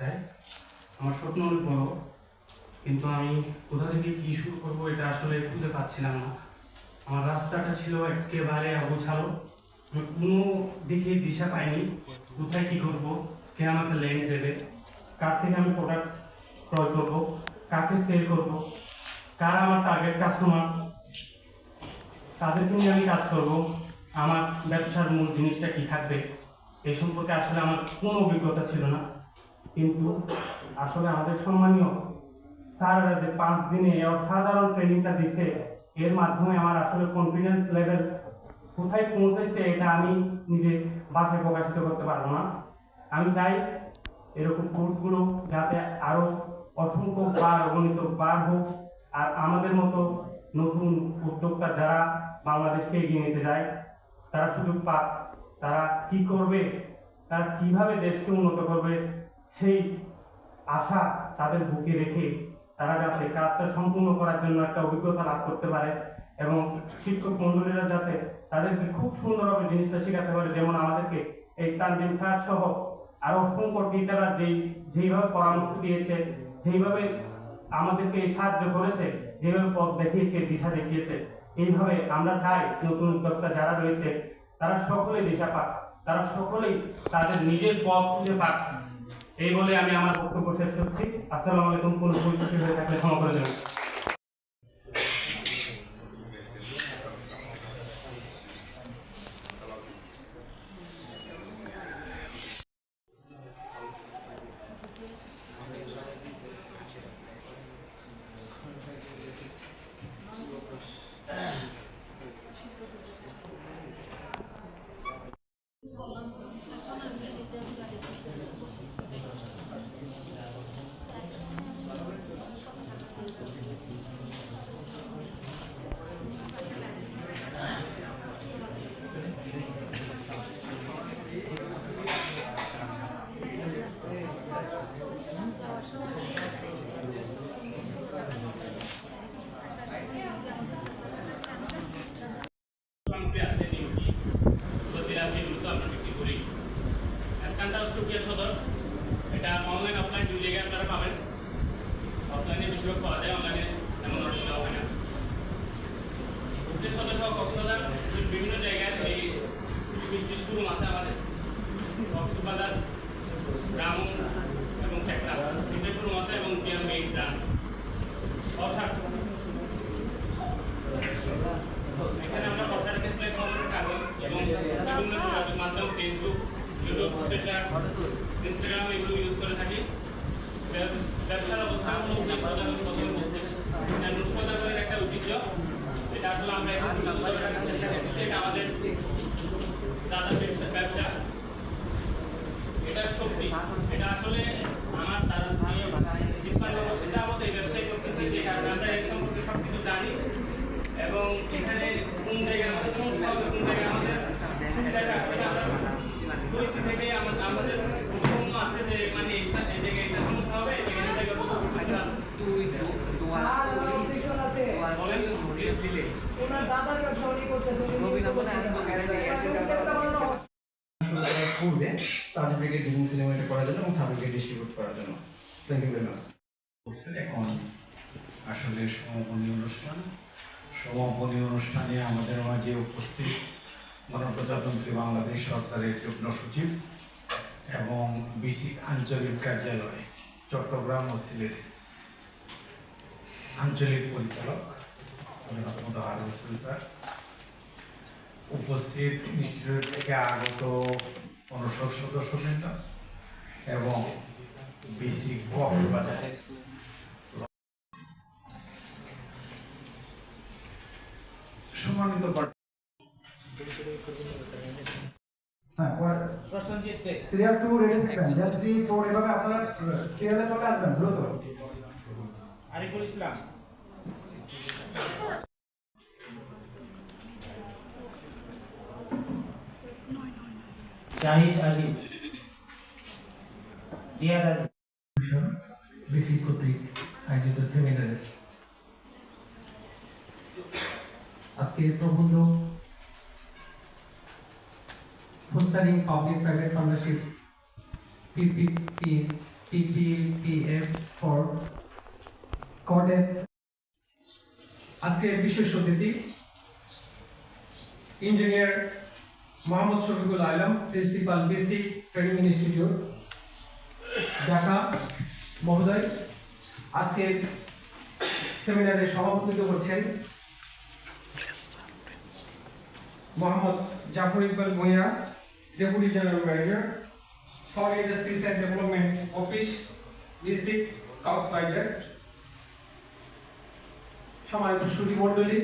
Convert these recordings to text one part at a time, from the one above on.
চাই। আমার স্বপ্ন অনেক বড়, কিন্তু আমি কোথা থেকে কি শুরু করব এটা আসলে খুঁজে পাচ্ছিলাম না। আমার রাস্তাটা ছিল একেবারে অগোছালো আমি কোনো দিকে দিশা পাইনি, কোথায় কি করব, কে আমাকে লেন দেবে, কার থেকে আমি প্রোডাক্ট ক্রয় করব, কাকে সেল করব, কার আমার টার্গেট কাস্টমার তাদেরকে নিয়ে আমি কাজ করব, আমার ব্যবসার মূল জিনিসটা কি থাকবে এই সম্পর্কে আসলে আমার কোনো অভিজ্ঞতা ছিল না। কিন্তু আসলে আমাদের সম্মানীয় স্যাররা যে পাঁচ দিনে অসাধারণ ট্রেনিংটা দিচ্ছে এর মাধ্যমে আমার আসলে কনফিডেন্স লেভেল কোথায় পৌঁছেছে এটা আমি নিজে বাসায় প্রকাশিত করতে পারব না। আমি চাই এরকম কোর্সগুলো যাতে আরও অসংখ্য বার অগণিত বার হোক, আর আমাদের মতো নতুন উদ্যোক্তা যারা বাংলাদেশকে এগিয়ে নিতে যায়, তারা সুযোগ পাক, তারা কি করবে, তারা কীভাবে দেশকে উন্নত করবে সেই আশা তাদের বুকে রেখে তারা যাতে কাজটা সম্পূর্ণ করার জন্য একটা অভিজ্ঞতা লাভ করতে পারে এবং শিক্ষক মন্ডলীরা যাতে তাদেরকে খুব সুন্দরভাবে জিনিসটা শেখাতে পারে, যেমন আমাদেরকে এই তানজিম স্যার সহ আরও অসংখ্য টিচাররা যেই, যেইভাবে পরামর্শ দিয়েছে, যেইভাবে আমাদেরকে সাহায্য করেছে, যেভাবে পথ দেখিয়েছে, দিশা দেখিয়েছে, এইভাবে আমরা চাই নতুন উদ্যোক্তা যারা রয়েছে, তারা সকলেই দিশা পাক, তারা সকলেই তাদের নিজের পথ খুঁজে পাক। এই বলে আমি আমার বক্তব্য শেষ করছি। আসসালামু আলাইকুম। কোনো ভুল হয়ে থাকলে ক্ষমা করে দেবেন সংস্থা আছে নিউটি প্রতিদিন আমি দ্রুত আমরা বিক্রি করি স্থানটা হচ্ছে উকিয়া সদর এটা অনলাইন অফলাইন দুই জায়গায় আপনারা পাবেন। অফলাইনে বেশিরভাগ পাওয়া যায় অনলাইনে এমন অসুবিধা হয় না। সদর সহ কক্সবাজার বিভিন্ন জায়গায় এই মিষ্টি শোরুম আছে আমাদের। কক্সবাজার, রামু এবং টেকরা তিনটে শোরুম আছে এবং উকিয়ার মেইন ব্রাঞ্চ অসার্থক এখানে আমরা বসার ক্ষেত্রে খবরের কাগজ এবং বিভিন্ন ইউটিউব ইনস্টাগ্রাম এগুলো ইউজ করে থাকি ব্যবসার অবস্থানমূলক একটা ঐতিহ্য এটা আসলে আমরা এখন তুলে ধরে রাখার চেষ্টা করতেছি এটা আমাদের দাদা ব্যবসা এটা শক্তি এটা আসলে আমার তারা তিপ্পান্ন বছর যাবত এই ব্যবসায় করতেছি যে কারণে আমরা এই সম্পর্কে সব কিছু জানি এবং এখানে কোন জায়গায় আমাদের সমস্যা হবে কোন জায়গায় আমাদের সুবিধাটা আসবে আমরা পরিস্থিতি থেকেই আমাদের আমাদের বোধগম্য আছে যে মানে এই সা- এই জায়গায় এটা সমস্যা হবে এই জায়গায় এটা করতে আর আমার অবজেকশন আছে বলেন প্লিজ দিলে ওনার দাদার ব্যবসা উনি করতেছেন উনি একটা বানানো করার পূর্বে সার্টিফিকেট ডিজাইন সিনেমাটা করার জন্য এবং সার্টিফিকেট ডিস্ট্রিবিউট করার জন্য। থ্যাংক ইউ ভেরি মাচ এখন আসলে সমাপনী অনুষ্ঠান। সমাপনী অনুষ্ঠানে আমাদের মাঝে উপস্থিত গণপ্রজাতন্ত্রী বাংলাদেশ সরকারের যুগ্ম সচিব এবং বিসিক আঞ্চলিক কার্যালয়, চট্টগ্রাম ও সিলেটের আঞ্চলিক পরিচালক উপস্থিত ইনস্টিটিউট থেকে আগত অনুষদ সদস্যবৃন্দ এবং বিসি কক্সবাজারের সম্মানিত সিরিয়াল টু রেডি থাকবেন জাস্ট থ্রি ফোর এভাবে আপনারা সিরিয়ালে চলে আসবেন দ্রুত। আরিফুল ইসলাম। জাহিদ আজিজ জিয়াদ আলী বেশি কর্তৃক আয়োজিত সেমিনারে আজকে প্রবন্ধ fostering public private partnerships PPPs TPTF for cottage আজকের বিশেষ অতিথি engineer Mohammad Shafiqul Alam, principal basic training institute, Dhaka মহোদয়। আজকের সেমিনারে সভাপতিত্ব করছেন Mohammad Jafar Iqbal Bhuiyan deputy general manager small industries and development office ডিসিক কাউসবাইজার সম্মানিত সুদী মণ্ডলী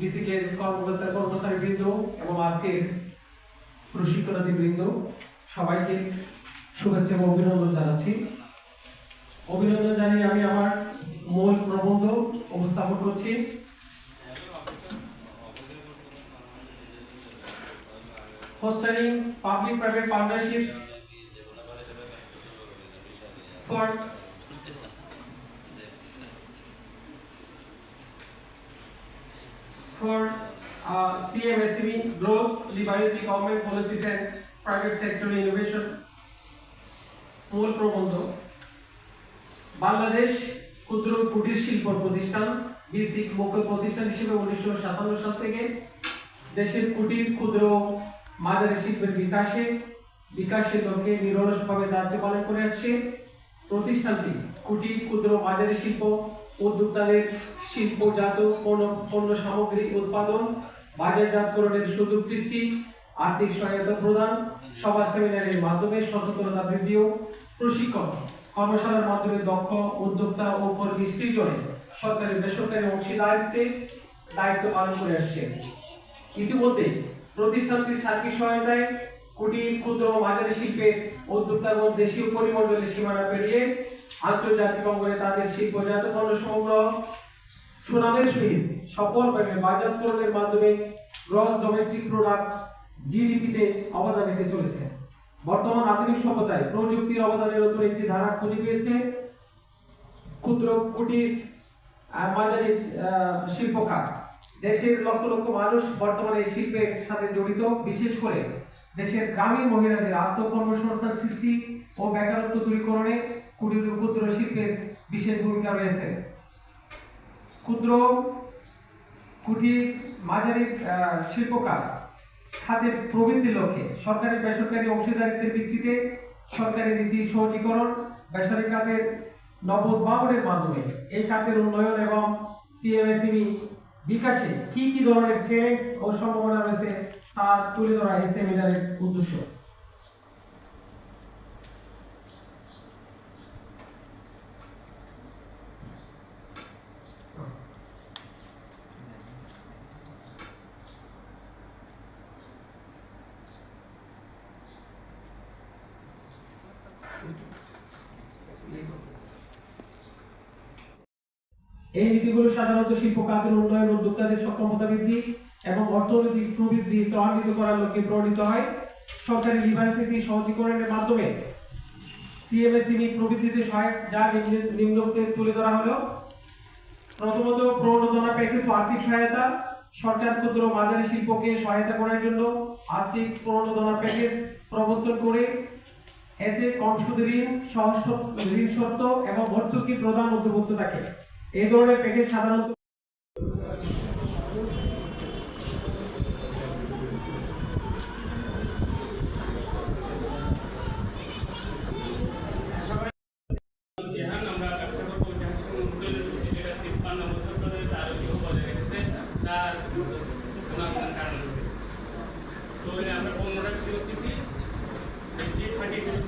বিসিকের কর্মকর্তা কর্মচারী বৃন্দ এবং আজকের প্রশিক্ষণার্থী বৃন্দ সবাইকে শুভেচ্ছা এবং অভিনন্দন জানাচ্ছি। অভিনন্দন জানিয়ে আমি আমার মূল প্রবন্ধ উপস্থাপন করছি। fostering public-private partnerships for for uh, CMSME growth, liberalizing government policies and private sector innovation. মূল প্রবন্ধ বাংলাদেশ ক্ষুদ্র কুটির শিল্প প্রতিষ্ঠান বিসিক মুখ্য প্রতিষ্ঠান হিসেবে উনিশশো সাতান্ন সাল থেকে দেশের কুটির ক্ষুদ্র মাঝারি শিল্পের বিকাশে বিকাশের লক্ষ্যে নিরলসভাবে দায়িত্ব পালন করে আসছে প্রতিষ্ঠানটি কুটির ক্ষুদ্র মাঝারি শিল্প উদ্যোক্তাদের শিল্পজাত পণ্য পণ্য সামগ্রী, উৎপাদন বাজারজাতকরণের সুযোগ সৃষ্টি, আর্থিক সহায়তা প্রদান, সভা সেমিনারের মাধ্যমে সচেতনতা বৃদ্ধি ও প্রশিক্ষণ, কর্মশালার মাধ্যমে দক্ষ উদ্যোক্তা ও কর্মী সৃজনে সরকারি বেসরকারি অংশীদারিত্বে দায়িত্ব পালন করে আসছে ইতিমধ্যে প্রতিষ্ঠানটির সার্বিক সহায়তায় কুটির, ক্ষুদ্র মাঝারি শিল্পে উদ্যোক্তাগণ দেশীয় পরিমণ্ডলের সীমানা পেরিয়ে আন্তর্জাতিক অঙ্গনে তাদের শিল্পজাত পণ্য সংগ্রহ, সুনামের সহিত সফলভাবে বাজারকরণের মাধ্যমে গ্রস ডোমেস্টিক প্রোডাক্ট জিডিপিতে অবদান রেখে চলেছে। বর্তমান আধুনিক সভ্যতায় প্রযুক্তির অবদানের নতুন একটি ধারা খুঁজে পেয়েছে ক্ষুদ্র কুটির মাঝারি শিল্প খাত। দেশের লক্ষ লক্ষ মানুষ বর্তমানে এই শিল্পের সাথে জড়িত, বিশেষ করে দেশের গ্রামীণ মহিলাদের আত্মকর্মসংস্থান সৃষ্টি ও বেকারত্ব দূরীকরণে কুটির ক্ষুদ্র শিল্পের বিশেষ ভূমিকা রয়েছে। ক্ষুদ্র কুটির মাঝারি আহ, শিল্প খাত খাতের প্রবৃদ্ধির লক্ষ্যে সরকারি বেসরকারি অংশীদারিত্বের ভিত্তিতে সরকারি নীতি সহজীকরণ বেসরকারি খাতের নবোদ্ভাবনের মাধ্যমে এই খাতের উন্নয়ন এবং সিএমএসএমই বিকাশে কি কি ধরনের চ্যালেঞ্জ ও সম্ভাবনা রয়েছে তা তুলে ধরা এই সেমিনারের উদ্দেশ্য। এই নীতিগুলো সাধারণত শিল্প খাতের উন্নয়ন উদ্যোক্তাদের সক্ষমতা বৃদ্ধি এবং অর্থনৈতিক প্রবৃদ্ধি ত্বরান্বিত করার লক্ষ্যে প্রণীত হয়। সরকারি লিবারেলিটি সহজীকরণের মাধ্যমে সিএমএসইবি প্রবৃদ্ধিতে সহায়ক, যা নিম্নে- নিম্নোক্তে তুলে ধরা হলো। প্রথমত প্রণোদনা প্যাকেজ আর্থিক সহায়তা। সরকার ক্ষুদ্র মাঝারি শিল্পকে সহায়তা করার জন্য আর্থিক প্রণোদনা প্যাকেজ প্রবর্তন করে, এতে কম সুদের ঋণ, সহজ ঋণ শর্ত এবং ভর্তুকি প্রদান অন্তর্ভুক্ত থাকে। এই ধরনের প্যাকেজ সাধারণত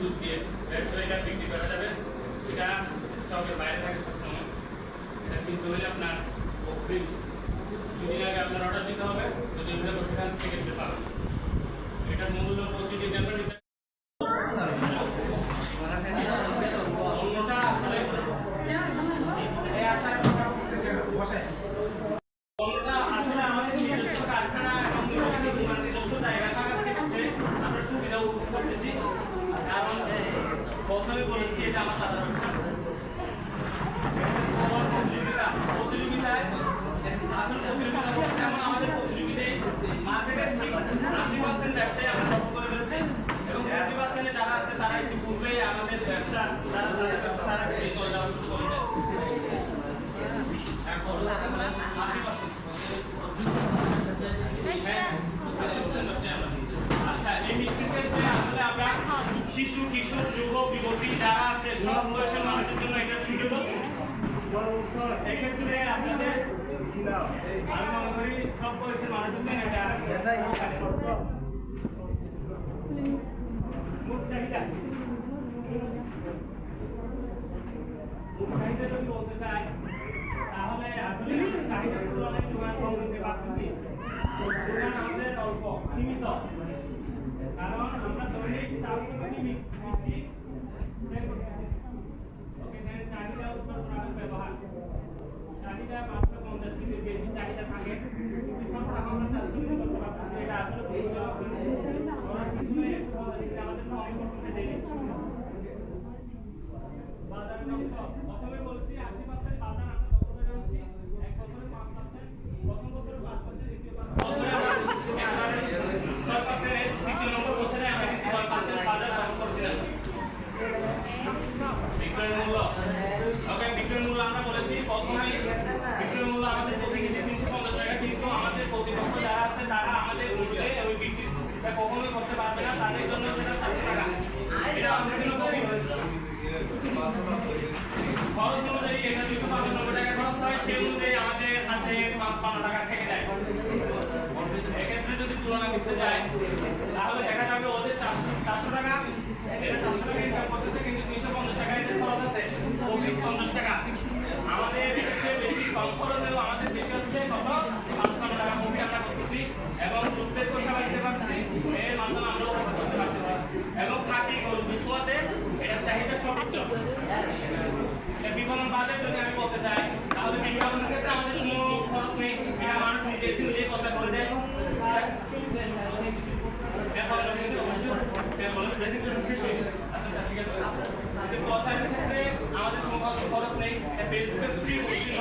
দুধ দিয়ে ব্যবসায়ীরা বিক্রি করা যাবে এটা সবের বাইরে থাকে আপনার অগ্রিম আগে আপনার অর্ডার দিতে হবে, যদি ওখানে সেখান থেকে দিতে পারবেন এটার মূল্য প্রতিদিন আমরা নামের ব্যবসা তারা তারা চলে যাওয়া শুরু করে আচ্ছা এই মিষ্টিতে আসলে আমরা শিশু কিশোর যুবক যুবতী যারা আছে, সব বয়সের মানুষের জন্য এটা সুযোগ। এক্ষেত্রে আপনাদের আমি মনে করি সব বয়সের মানুষের জন্য এটা যায়, তাহলে আসলে চাহিদার তুলনায় যোগান কম দিতে পারতেছি। যোগান আমাদের অল্প, সীমিত। কারণ আমরা দৈনিক চারশো কোটি মিষ্টি চাহিদা উৎসব ব্যবহার। চাহিদা পাঁচশো পঞ্চাশ কেজি বেশি চাহিদা থাকে। কিন্তু আমরা চারশো করতে পারতেছি এটা আসলে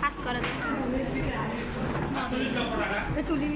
কাজ করা যায় তুলি